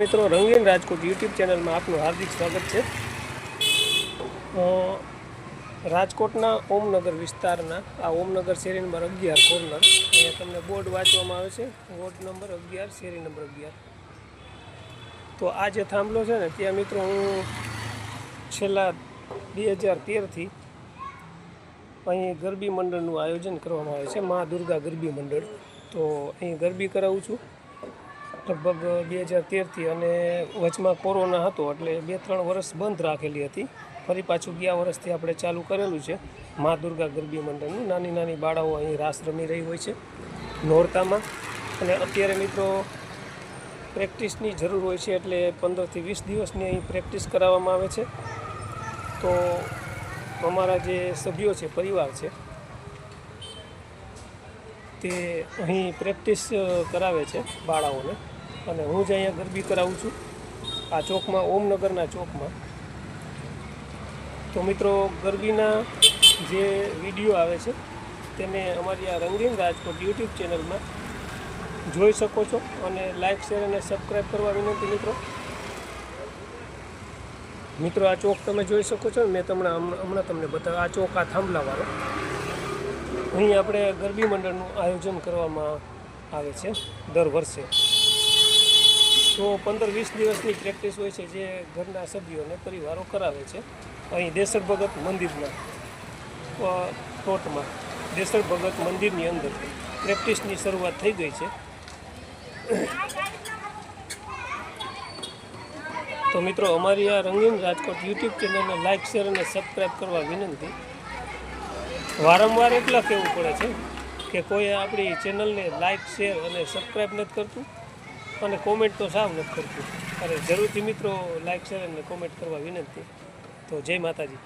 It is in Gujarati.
મિત્રો રંગીન રાજકોટ યુટ્યુબ ચેનલમાં આપનું હાર્દિક સ્વાગત છે. રાજકોટના ઓમનગર વિસ્તારના, આ ઓમનગર શેરી નંબર અગિયાર કોર્નર. અહીંયા તમને બોર્ડ વાંચવામાં આવે છે. વોર્ડ નંબર અગિયાર, શેરી નંબર અગિયાર. તો આ જે થાંભલો છે ને, ત્યાં મિત્રો હું છેલ્લા બે હજાર તેરથી અહીં ગરબી મંડળનું આયોજન કરવામાં આવે છે, મા દુર્ગા ગરબી મંડળ. તો અહીં ગરબી કરાવું છું. લગભગ બે હજાર તેરથી અને વચમાં કોરોના હતો એટલે બે ત્રણ વર્ષ બંધ રાખેલી હતી. ફરી પાછું ગયા વર્ષથી આપણે ચાલુ કરેલું છે. મા દુર્ગા ગરબી મંડળનું. નાની નાની બાળાઓ અહીં રાસ રમી રહી હોય છે નોરતામાં. અને અત્યારે મિત્રો પ્રેક્ટિસની જરૂર હોય છે એટલે પંદરથી વીસ દિવસની અહીં પ્રેક્ટિસ કરાવવામાં આવે છે. તો અમારા જે સભ્યો છે, પરિવાર છે, તે અહીં પ્રેક્ટિસ કરાવે છે બાળાઓને. અને હું જ અહીંયા ગરબી કરાવું છું. આ ચોકમાં, ઓમનગરના ચોકમાં. તો મિત્રો, ગરબીના જે વીડિયો આવે છે, તેને અમારી આ રંગીન રાજકોટ યુટ્યુબ ચેનલમાં જોઈ શકો છો અને લાઈક, શેર અને સબસ્ક્રાઈબ કરવા વિનંતી મિત્રો. મિત્રો, આ ચોક તમે જોઈ શકો છો. મેં તમને હમણાં તમને બતાવ્યું આ ચોક આ થાંભલાવાળો. અહીં આપણે ગરબી મંડળનું આયોજન કરવામાં આવે છે દર વર્ષે. તો પંદર વીસ દિવસની પ્રેક્ટિસ હોય છે જે ઘરના સભ્યોને પરિવારો કરાવે છે. અહીં દેસર ભગત મંદિરના પ્લોટમાં દેસર ભગત મંદિરની અંદર પ્રેક્ટિસની શરૂઆત થઈ ગઈ છે. તો મિત્રો, અમારી આ રંગીન રાજકોટ યુટ્યુબ ચેનલને લાઇક શેર અને સબસ્ક્રાઈબ કરવા વિનંતી. વારંવાર એટલા કહેવું પડે છે કે કોઈ આપણી ચેનલને લાઇક શેર અને સબસ્ક્રાઈબ નથી કરતું. અને કોમેન્ટ તો સાવ નથી કરતું અરે, જરૂરથી મિત્રો લાઈક શેર અને કોમેન્ટ કરવા વિનંતી તો જય માતાજી